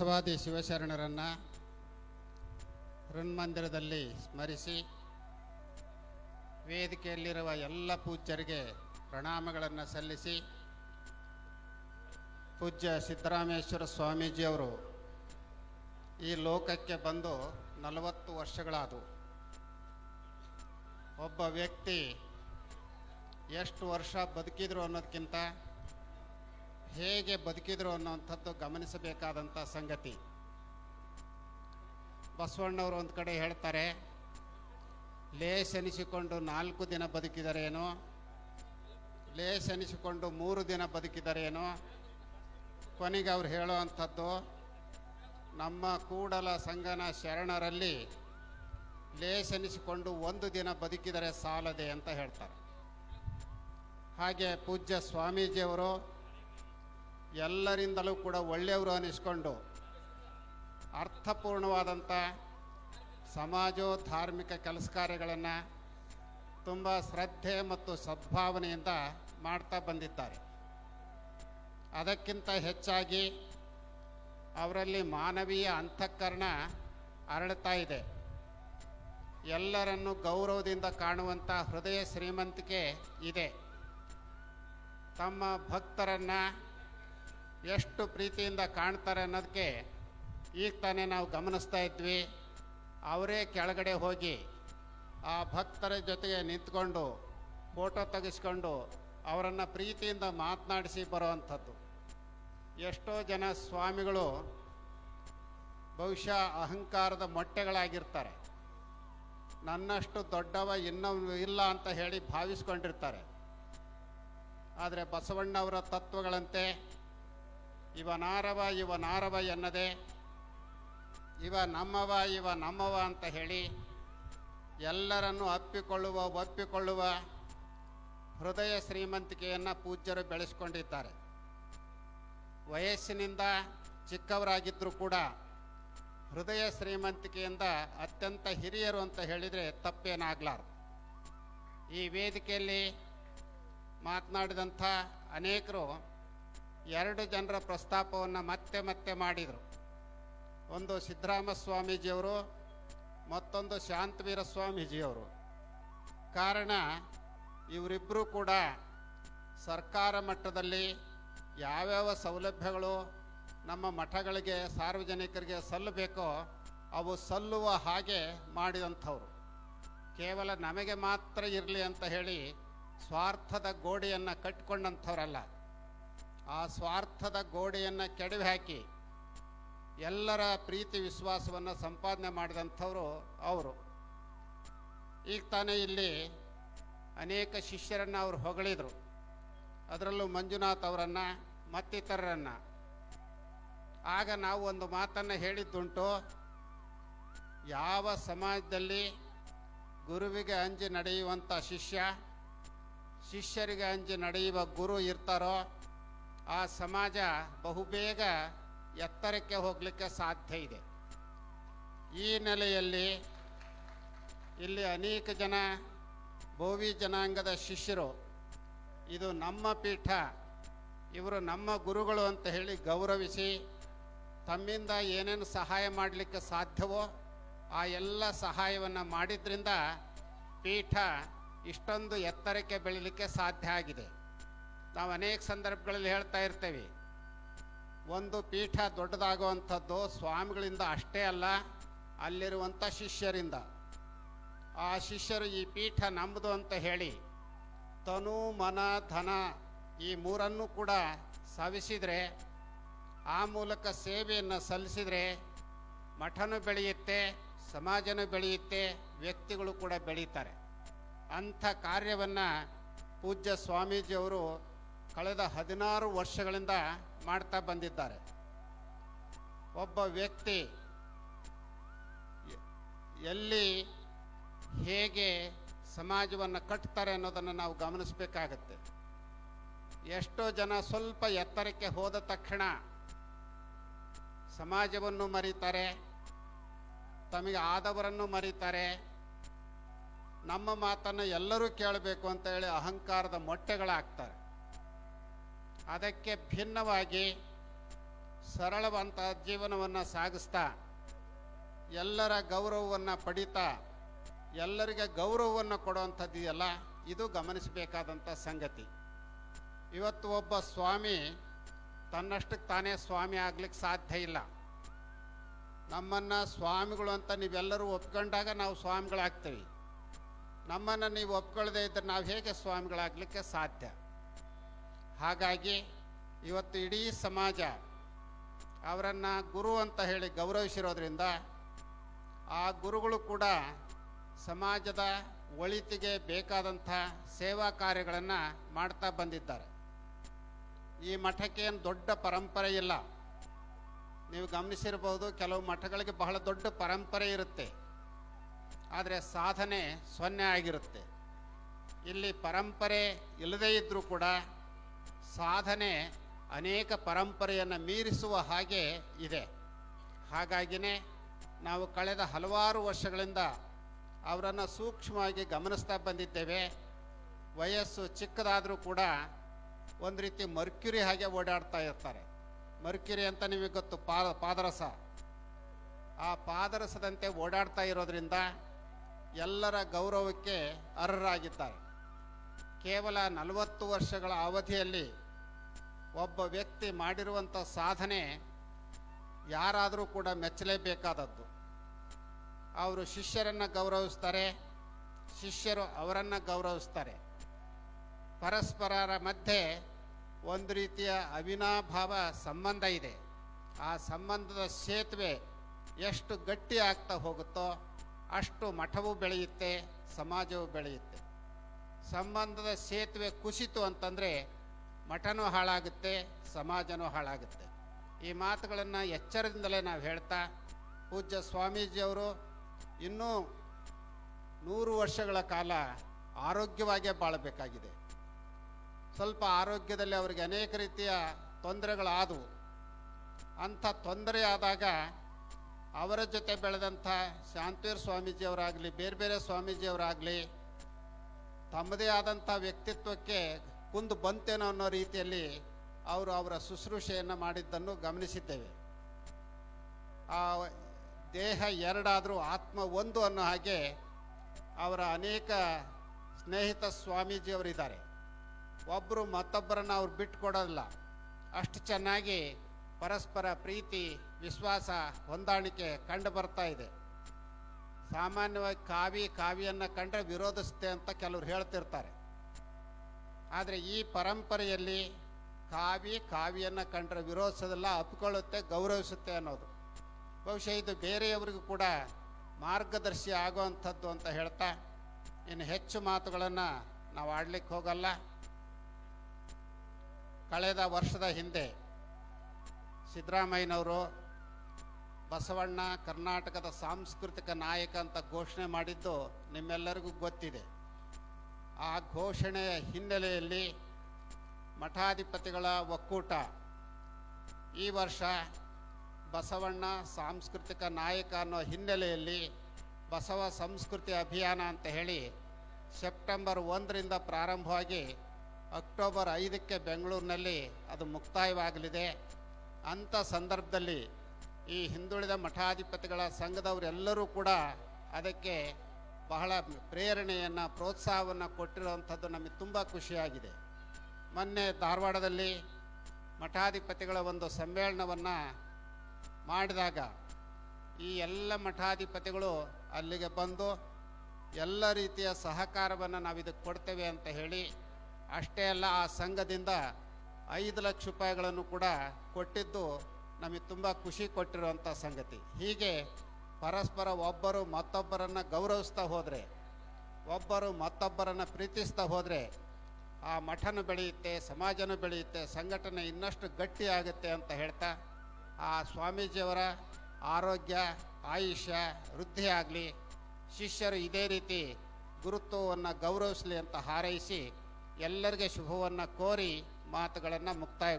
ಬಸವಾದಿ ಶಿವಶರಣರನ್ನು ಹೃನ್ಮಂದಿರದಲ್ಲಿ ಸ್ಮರಿಸಿ ವೇದಿಕೆಯಲ್ಲಿರುವ ಎಲ್ಲ ಪೂಜ್ಯರಿಗೆ ಪ್ರಣಾಮಗಳನ್ನು ಸಲ್ಲಿಸಿ ಪೂಜ್ಯ ಸಿದ್ದರಾಮೇಶ್ವರ ಸ್ವಾಮೀಜಿಯವರು ಈ ಲೋಕಕ್ಕೆ ಬಂದು ನಲವತ್ತು ವರ್ಷಗಳಾದವು ಒಬ್ಬ ವ್ಯಕ್ತಿ ಎಷ್ಟು ವರ್ಷ ಬದುಕಿದ್ರು ಅನ್ನೋದಕ್ಕಿಂತ ಹೇಗೆ ಬದುಕಿದ್ರು ಅನ್ನೋವಂಥದ್ದು ಗಮನಿಸಬೇಕಾದಂಥ ಸಂಗತಿ. ಬಸವಣ್ಣವರು ಒಂದು ಕಡೆ ಹೇಳ್ತಾರೆ ಲೇಸೆನಿಸಿಕೊಂಡು ನಾಲ್ಕು ದಿನ ಬದುಕಿದರೇನೋ? ಲೇಸೆನಿಸಿಕೊಂಡು ಮೂರು ದಿನ ಬದುಕಿದರೇನು? ಕೊನೆಗೆ ಅವ್ರು ಹೇಳುವಂಥದ್ದು ನಮ್ಮ ಕೂಡಲ ಸಂಗನ ಶರಣರಲ್ಲಿ ಲೇಸೆನಿಸಿಕೊಂಡು ಒಂದು ದಿನ ಬದುಕಿದರೆ ಸಾಲದೆ ಅಂತ ಹೇಳ್ತಾರೆ. ಹಾಗೆ ಪೂಜ್ಯ ಸ್ವಾಮೀಜಿಯವರು ಎಲ್ಲರಿಂದಲೂ ಕೂಡ ಒಳ್ಳೆಯವರು ಅನಿಸ್ಕೊಂಡು ಅರ್ಥಪೂರ್ಣವಾದಂಥ ಸಮಾಜೋ ಧಾರ್ಮಿಕ ಕೆಲಸ ಕಾರ್ಯಗಳನ್ನು ತುಂಬ ಶ್ರದ್ಧೆ ಮತ್ತು ಸದ್ಭಾವನೆಯಿಂದ ಮಾಡ್ತಾ ಬಂದಿದ್ದಾರೆ. ಅದಕ್ಕಿಂತ ಹೆಚ್ಚಾಗಿ ಅವರಲ್ಲಿ ಮಾನವೀಯ ಅಂತಃಕರಣ ಅರಳುತ್ತಾ ಇದೆ. ಎಲ್ಲರನ್ನು ಗೌರವದಿಂದ ಕಾಣುವಂಥ ಹೃದಯ ಶ್ರೀಮಂತಿಕೆ ಇದೆ. ತಮ್ಮ ಭಕ್ತರನ್ನು ಎಷ್ಟು ಪ್ರೀತಿಯಿಂದ ಕಾಣ್ತಾರೆ ಅನ್ನೋದಕ್ಕೆ ಈಗ ತಾನೇ ನಾವು ಗಮನಿಸ್ತಾ ಇದ್ವಿ. ಅವರೇ ಕೆಳಗಡೆ ಹೋಗಿ ಆ ಭಕ್ತರ ಜೊತೆಗೆ ನಿಂತ್ಕೊಂಡು ಫೋಟೋ ತೆಗೆಸ್ಕೊಂಡು ಅವರನ್ನು ಪ್ರೀತಿಯಿಂದ ಮಾತನಾಡಿಸಿ ಬರೋವಂಥದ್ದು. ಎಷ್ಟೋ ಜನ ಸ್ವಾಮಿಗಳು ಬಹುಶಃ ಅಹಂಕಾರದ ಮೊಟ್ಟೆಗಳಾಗಿರ್ತಾರೆ. ನನ್ನಷ್ಟು ದೊಡ್ಡವ ಇನ್ನೂ ಇಲ್ಲ ಅಂತ ಹೇಳಿ ಭಾವಿಸ್ಕೊಂಡಿರ್ತಾರೆ. ಆದರೆ ಬಸವಣ್ಣವರ ತತ್ವಗಳಂತೆ ಇವನಾರವ ಇವನಾರವ ಎನ್ನದೆ. ಇವ ನಮ್ಮವ ಇವ ನಮ್ಮವ ಅಂತ ಹೇಳಿ ಎಲ್ಲರನ್ನು ಅಪ್ಪಿಕೊಳ್ಳುವ, ಒಪ್ಪಿಕೊಳ್ಳುವ ಹೃದಯ ಶ್ರೀಮಂತಿಕೆಯನ್ನು ಪೂಜ್ಯರು ಬೆಳೆಸ್ಕೊಂಡಿದ್ದಾರೆ. ವಯಸ್ಸಿನಿಂದ ಚಿಕ್ಕವರಾಗಿದ್ದರೂ ಕೂಡ ಹೃದಯ ಶ್ರೀಮಂತಿಕೆಯಿಂದ ಅತ್ಯಂತ ಹಿರಿಯರು ಅಂತ ಹೇಳಿದರೆ ತಪ್ಪೇನಾಗಲಾರ ಈ ವೇದಿಕೆಯಲ್ಲಿ ಮಾತನಾಡಿದಂಥ ಅನೇಕರು ಎರಡು ಜನರ ಪ್ರಸ್ತಾಪವನ್ನು ಮತ್ತೆ ಮತ್ತೆ ಮಾಡಿದರು. ಒಂದು ಸಿದ್ದರಾಮ ಸ್ವಾಮೀಜಿಯವರು ಮತ್ತೊಂದು ಶಾಂತವೀರ ಸ್ವಾಮೀಜಿಯವರು. ಕಾರಣ ಇವರಿಬ್ಬರೂ ಕೂಡ ಸರ್ಕಾರ ಮಟ್ಟದಲ್ಲಿ ಯಾವ್ಯಾವ ಸೌಲಭ್ಯಗಳು ನಮ್ಮ ಮಠಗಳಿಗೆ, ಸಾರ್ವಜನಿಕರಿಗೆ ಸಲ್ಲಬೇಕೋ ಅವು ಸಲ್ಲುವ ಹಾಗೆ ಮಾಡಿದಂಥವ್ರು. ಕೇವಲ ನಮಗೆ ಮಾತ್ರ ಇರಲಿ ಅಂತ ಹೇಳಿ ಸ್ವಾರ್ಥದ ಗೋಡೆಯನ್ನು ಕಟ್ಟಿಕೊಂಡಂಥವ್ರಲ್ಲ ಆ ಸ್ವಾರ್ಥದ ಗೋಡೆಯನ್ನು ಕೆಡವಿ ಹಾಕಿ ಎಲ್ಲರ ಪ್ರೀತಿ ವಿಶ್ವಾಸವನ್ನು ಸಂಪಾದನೆ ಮಾಡಿದಂಥವರು ಅವರು. ಈಗ ತಾನೇ ಇಲ್ಲಿ ಅನೇಕ ಶಿಷ್ಯರನ್ನು ಅವರು ಹೊಗಳಿದರು. ಅದರಲ್ಲೂ ಮಂಜುನಾಥ್ ಅವರನ್ನು, ಮತ್ತಿತರರನ್ನು. ಆಗ ನಾವು ಒಂದು ಮಾತನ್ನು ಹೇಳಿದ್ದುಂಟು, ಯಾವ ಸಮಾಜದಲ್ಲಿ ಗುರುವಿಗೆ ಅಂಜಿ ನಡೆಯುವಂಥ ಶಿಷ್ಯ, ಶಿಷ್ಯರಿಗೆ ಅಂಜಿ ನಡೆಯುವ ಗುರು ಇರ್ತಾರೋ ಆ ಸಮಾಜ ಬಹುಬೇಗ ಎತ್ತರಕ್ಕೆ ಹೋಗಲಿಕ್ಕೆ ಸಾಧ್ಯ ಇದೆ. ಈ ನೆಲೆಯಲ್ಲಿ ಇಲ್ಲಿ ಅನೇಕ ಜನ ಭೋವಿ ಜನಾಂಗದ ಶಿಷ್ಯರು, ಇದು ನಮ್ಮ ಪೀಠ, ಇವರು ನಮ್ಮ ಗುರುಗಳು ಅಂತ ಹೇಳಿ ಗೌರವಿಸಿ ತಮ್ಮಿಂದ ಏನೇನು ಸಹಾಯ ಮಾಡಲಿಕ್ಕೆ ಸಾಧ್ಯವೋ ಆ ಎಲ್ಲ ಸಹಾಯವನ್ನು ಮಾಡಿದ್ರಿಂದ ಪೀಠ ಇಷ್ಟೊಂದು ಎತ್ತರಕ್ಕೆ ಬೆಳೀಲಿಕ್ಕೆ ಸಾಧ್ಯ ಆಗಿದೆ. ನಾವು ಅನೇಕ ಸಂದರ್ಭಗಳಲ್ಲಿ ಹೇಳ್ತಾ ಇರ್ತೇವೆ. ಒಂದು ಪೀಠ ದೊಡ್ಡದಾಗುವಂಥದ್ದು ಸ್ವಾಮಿಗಳಿಂದ ಅಷ್ಟೇ ಅಲ್ಲ, ಅಲ್ಲಿರುವಂಥ ಶಿಷ್ಯರಿಂದ. ಆ ಶಿಷ್ಯರು ಈ ಪೀಠ ನಮ್ಮದು ಅಂತ ಹೇಳಿ ತನು, ಮನ, ಧನ ಈ ಮೂರನ್ನು ಕೂಡ ಸವಿಸಿದರೆ, ಆ ಮೂಲಕ ಸೇವೆಯನ್ನು ಸಲ್ಲಿಸಿದರೆ ಮಠನೂ ಬೆಳೆಯುತ್ತೆ, ಸಮಾಜನೂ ಬೆಳೆಯುತ್ತೆ, ವ್ಯಕ್ತಿಗಳು ಕೂಡ ಬೆಳೀತಾರೆ. ಅಂಥ ಕಾರ್ಯವನ್ನು ಪೂಜ್ಯ ಸ್ವಾಮೀಜಿಯವರು ಕಳೆದ ಹದಿನಾರು ವರ್ಷಗಳಿಂದ ಮಾಡ್ತಾ ಬಂದಿದ್ದಾರೆ. ಒಬ್ಬ ವ್ಯಕ್ತಿ ಎಲ್ಲಿ ಹೇಗೆ ಸಮಾಜವನ್ನು ಕಟ್ತಾರೆ ಅನ್ನೋದನ್ನು ನಾವು ಗಮನಿಸಬೇಕಾಗತ್ತೆ. ಎಷ್ಟೋ ಜನ ಸ್ವಲ್ಪ ಎತ್ತರಕ್ಕೆ ಹೋದ ತಕ್ಷಣ ಸಮಾಜವನ್ನು ಮರೀತಾರೆ, ತಮಗೆ ಆದವರನ್ನು ಮರೀತಾರೆ, ನಮ್ಮ ಮಾತನ್ನು ಎಲ್ಲರೂ ಕೇಳಬೇಕು ಅಂತ ಹೇಳಿ ಅಹಂಕಾರದ ಮೊಟ್ಟೆಗಳಾಗ್ತಾರೆ. ಅದಕ್ಕೆ ಭಿನ್ನವಾಗಿ ಸರಳವಂತ ಜೀವನವನ್ನು ಸಾಗಿಸ್ತಾ, ಎಲ್ಲರ ಗೌರವವನ್ನು ಪಡಿತಾ, ಎಲ್ಲರಿಗೆ ಗೌರವವನ್ನು ಕೊಡುವಂಥದ್ದಿದೆಯಲ್ಲ ಇದು ಗಮನಿಸಬೇಕಾದಂಥ ಸಂಗತಿ. ಇವತ್ತು ಒಬ್ಬ ಸ್ವಾಮಿ ತನ್ನಷ್ಟಕ್ಕೆ ತಾನೇ ಸ್ವಾಮಿ ಆಗ್ಲಿಕ್ಕೆ ಸಾಧ್ಯ ಇಲ್ಲ. ನಮ್ಮನ್ನು ಸ್ವಾಮಿಗಳು ಅಂತ ನೀವೆಲ್ಲರೂ ಒಪ್ಕೊಂಡಾಗ ನಾವು ಸ್ವಾಮಿಗಳಾಗ್ತೀವಿ. ನಮ್ಮನ್ನು ನೀವು ಒಪ್ಕೊಳ್ಳದೇ ಇದ್ದರೆ ನಾವು ಹೇಗೆ ಸ್ವಾಮಿಗಳಾಗಲಿಕ್ಕೆ ಸಾಧ್ಯ? ಹಾಗಾಗಿ ಇವತ್ತು ಇಡೀ ಸಮಾಜ ಅವರನ್ನು ಗುರು ಅಂತ ಹೇಳಿ ಗೌರವಿಸಿರೋದ್ರಿಂದ ಆ ಗುರುಗಳು ಕೂಡ ಸಮಾಜದ ಒಳಿತಿಗೆ ಬೇಕಾದಂಥ ಸೇವಾ ಕಾರ್ಯಗಳನ್ನು ಮಾಡ್ತಾ ಬಂದಿದ್ದಾರೆ. ಈ ಮಠಕ್ಕೆ ದೊಡ್ಡ ಪರಂಪರೆ ಇಲ್ಲ. ನೀವು ಗಮನಿಸಿರ್ಬೋದು ಕೆಲವು ಮಠಗಳಿಗೆ ಬಹಳ ದೊಡ್ಡ ಪರಂಪರೆ ಇರುತ್ತೆ. ಆದರೆ ಸಾಧನೆ ಸೊನ್ನೆ ಆಗಿರುತ್ತೆ. ಇಲ್ಲಿ ಪರಂಪರೆ ಇಲ್ಲದೇ ಇದ್ದರೂ ಕೂಡ ಸಾಧನೆ ಅನೇಕ ಪರಂಪರೆಯನ್ನು ಮೀರಿಸುವ ಹಾಗೆ ಇದೆ. ಹಾಗಾಗಿನೇ ನಾವು ಕಳೆದ ಹಲವಾರು ವರ್ಷಗಳಿಂದ ಅವರನ್ನು ಸೂಕ್ಷ್ಮವಾಗಿ ಗಮನಿಸ್ತಾ ಬಂದಿದ್ದೇವೆ. ವಯಸ್ಸು ಚಿಕ್ಕದಾದರೂ ಕೂಡ ಒಂದು ರೀತಿ ಮರ್ಕ್ಯುರಿ ಹಾಗೆ ಓಡಾಡ್ತಾ ಇರ್ತಾರೆ. ಮರ್ಕ್ಯುರಿ ಅಂತ ನಿಮಗೆ ಗೊತ್ತು ಪಾದ ಪಾದರಸ. ಆ ಪಾದರಸದಂತೆ ಓಡಾಡ್ತಾ ಇರೋದ್ರಿಂದ ಎಲ್ಲರ ಗೌರವಕ್ಕೆ ಅರ್ಹರಾಗಿದ್ದಾರೆ. ಕೇವಲ ನಲವತ್ತು ವರ್ಷಗಳ ಅವಧಿಯಲ್ಲಿ ಒಬ್ಬ ವ್ಯಕ್ತಿ ಮಾಡಿರುವಂಥ ಸಾಧನೆ ಯಾರಾದರೂ ಕೂಡ ಮೆಚ್ಚಲೇಬೇಕಾದದ್ದು. ಅವರು ಶಿಷ್ಯರನ್ನು ಗೌರವಿಸ್ತಾರೆ, ಶಿಷ್ಯರು ಅವರನ್ನು ಗೌರವಿಸ್ತಾರೆ. ಪರಸ್ಪರರ ಮಧ್ಯೆ ಒಂದು ರೀತಿಯ ಅವಿನಾಭಾವ ಸಂಬಂಧ ಇದೆ. ಆ ಸಂಬಂಧದ ಸೇತುವೆ ಎಷ್ಟು ಗಟ್ಟಿ ಆಗ್ತಾ ಹೋಗುತ್ತೋ ಅಷ್ಟು ಮಠವೂ ಬೆಳೆಯುತ್ತೆ, ಸಮಾಜವೂ ಬೆಳೆಯುತ್ತೆ. ಸಂಬಂಧದ ಸೇತುವೆ ಕುಸಿತು ಅಂತಂದರೆ ಮಠನೂ ಹಾಳಾಗುತ್ತೆ, ಸಮಾಜನೂ ಹಾಳಾಗುತ್ತೆ. ಈ ಮಾತುಗಳನ್ನು ಎಚ್ಚರದಿಂದಲೇ ನಾವು ಹೇಳ್ತಾ, ಪೂಜ್ಯ ಸ್ವಾಮೀಜಿಯವರು ಇನ್ನೂ ನೂರು ವರ್ಷಗಳ ಕಾಲ ಆರೋಗ್ಯವಾಗೇ ಬಾಳಬೇಕಾಗಿದೆ. ಸ್ವಲ್ಪ ಆರೋಗ್ಯದಲ್ಲಿ ಅವರಿಗೆ ಅನೇಕ ರೀತಿಯ ತೊಂದರೆಗಳಾದವು. ಅಂಥ ತೊಂದರೆ ಆದಾಗ ಅವರ ಜೊತೆ ಬೆಳೆದಂಥ ಶಾಂತವೀರ್ ಸ್ವಾಮೀಜಿಯವರಾಗಲಿ ಬೇರೆ ಬೇರೆ ಸ್ವಾಮೀಜಿಯವರಾಗಲಿ ತಮ್ಮದೇ ಆದಂಥ ವ್ಯಕ್ತಿತ್ವಕ್ಕೆ ಕುಂದು ಬಂತೇನೋ ಅನ್ನೋ ರೀತಿಯಲ್ಲಿ ಅವರು ಅವರ ಶುಶ್ರೂಷೆಯನ್ನು ಮಾಡಿದ್ದನ್ನು ಗಮನಿಸಿದ್ದೇವೆ. ಆ ದೇಹ ಎರಡಾದರೂ ಆತ್ಮ ಒಂದು ಅನ್ನೋ ಹಾಗೆ ಅವರ ಅನೇಕ ಸ್ನೇಹಿತ ಸ್ವಾಮೀಜಿಯವರಿದ್ದಾರೆ. ಒಬ್ಬರು ಮತ್ತೊಬ್ಬರನ್ನು ಅವ್ರು ಬಿಟ್ಟುಕೊಡೋದಿಲ್ಲ ಅಷ್ಟು ಚೆನ್ನಾಗಿ ಪರಸ್ಪರ ಪ್ರೀತಿ, ವಿಶ್ವಾಸ, ಹೊಂದಾಣಿಕೆ ಕಂಡು ಬರ್ತಾ ಇದೆ. ಸಾಮಾನ್ಯವಾಗಿ ಕಾವಿ ಕಾವಿಯನ್ನು ಕಂಡ್ರೆ ವಿರೋಧಿಸುತ್ತೆ ಅಂತ ಕೆಲವರು ಹೇಳ್ತಿರ್ತಾರೆ. ಆದರೆ ಈ ಪರಂಪರೆಯಲ್ಲಿ ಕಾವಿ ಕಾವಿಯನ್ನು ಕಂಡ್ರೆ ವಿರೋಧಿಸೋದಿಲ್ಲ ಅಪ್ಕೊಳ್ಳುತ್ತೆ, ಗೌರವಿಸುತ್ತೆ ಅನ್ನೋದು. ಬಹುಶಃ ಇದು ಬೇರೆಯವರಿಗೂ ಕೂಡ ಮಾರ್ಗದರ್ಶಿ ಆಗುವಂಥದ್ದು ಅಂತ ಹೇಳ್ತಾ ಇನ್ನು ಹೆಚ್ಚು ಮಾತುಗಳನ್ನು ನಾವು ಆಡ್ಲಿಕ್ಕೆ ಹೋಗಲ್ಲ. ಕಳೆದ ವರ್ಷದ ಹಿಂದೆ ಸಿದ್ದರಾಮಯ್ಯನವರು ಬಸವಣ್ಣ ಕರ್ನಾಟಕದ ಸಾಂಸ್ಕೃತಿಕ ನಾಯಕ ಅಂತ ಘೋಷಣೆ ಮಾಡಿದ್ದು ನಿಮ್ಮೆಲ್ಲರಿಗೂ ಗೊತ್ತಿದೆ. ಆ ಘೋಷಣೆಯ ಹಿನ್ನೆಲೆಯಲ್ಲಿ ಮಠಾಧಿಪತಿಗಳ ಒಕ್ಕೂಟ ಈ ವರ್ಷ ಬಸವಣ್ಣ ಸಾಂಸ್ಕೃತಿಕ ನಾಯಕ ಅನ್ನೋ ಹಿನ್ನೆಲೆಯಲ್ಲಿ ಬಸವ ಸಂಸ್ಕೃತಿ ಅಭಿಯಾನ ಅಂತ ಹೇಳಿ ಸೆಪ್ಟೆಂಬರ್ ಒಂದರಿಂದ ಪ್ರಾರಂಭವಾಗಿ ಅಕ್ಟೋಬರ್ ಐದಕ್ಕೆ ಬೆಂಗಳೂರಿನಲ್ಲಿ ಅದು ಮುಕ್ತಾಯವಾಗಲಿದೆ. ಅಂಥ ಸಂದರ್ಭದಲ್ಲಿ ಈ ಹಿಂದುಳಿದ ಮಠಾಧಿಪತಿಗಳ ಸಂಘದವರೆಲ್ಲರೂ ಕೂಡ ಅದಕ್ಕೆ ಬಹಳ ಪ್ರೇರಣೆಯನ್ನು, ಪ್ರೋತ್ಸಾಹವನ್ನು ಕೊಟ್ಟಿರುವಂಥದ್ದು ನಮಗೆ ತುಂಬ ಖುಷಿಯಾಗಿದೆ. ಮೊನ್ನೆ ಧಾರವಾಡದಲ್ಲಿ ಮಠಾಧಿಪತಿಗಳ ಒಂದು ಸಮ್ಮೇಳನವನ್ನು ಮಾಡಿದಾಗ ಈ ಎಲ್ಲ ಮಠಾಧಿಪತಿಗಳು ಅಲ್ಲಿಗೆ ಬಂದು ಎಲ್ಲ ರೀತಿಯ ಸಹಕಾರವನ್ನು ನಾವು ಇದಕ್ಕೆ ಕೊಡ್ತೇವೆ ಅಂತ ಹೇಳಿ ಅಷ್ಟೇ ಅಲ್ಲ, ಆ ಸಂಘದಿಂದ ಐದು ಲಕ್ಷ ರೂಪಾಯಿಗಳನ್ನು ಕೂಡ ಕೊಟ್ಟಿದ್ದು ನಮಗೆ ತುಂಬ ಖುಷಿ ಕೊಟ್ಟಿರುವಂಥ ಸಂಗತಿ. ಹೀಗೆ ಪರಸ್ಪರ ಒಬ್ಬರು ಮತ್ತೊಬ್ಬರನ್ನು ಗೌರವಿಸ್ತಾ ಹೋದರೆ, ಒಬ್ಬರು ಮತ್ತೊಬ್ಬರನ್ನು ಪ್ರೀತಿಸ್ತಾ ಹೋದರೆ, ಆ ಮಠನೂ ಬೆಳೆಯುತ್ತೆ, ಸಮಾಜನೂ ಬೆಳೆಯುತ್ತೆ, ಸಂಘಟನೆ ಇನ್ನಷ್ಟು ಗಟ್ಟಿ ಆಗುತ್ತೆ ಅಂತ ಹೇಳ್ತಾ, ಆ ಸ್ವಾಮೀಜಿಯವರ ಆರೋಗ್ಯ, ಆಯುಷ್ಯ, ವೃದ್ಧಿ ಆಗಲಿ, ಶಿಷ್ಯರು ಇದೇ ರೀತಿ ಗುರುತ್ವವನ್ನು ಗೌರವಿಸಲಿ ಅಂತ ಹಾರೈಸಿ, ಎಲ್ಲರಿಗೆ ಶುಭವನ್ನು ಕೋರಿ ಮಾತುಗಳನ್ನು ಮುಕ್ತಾಯ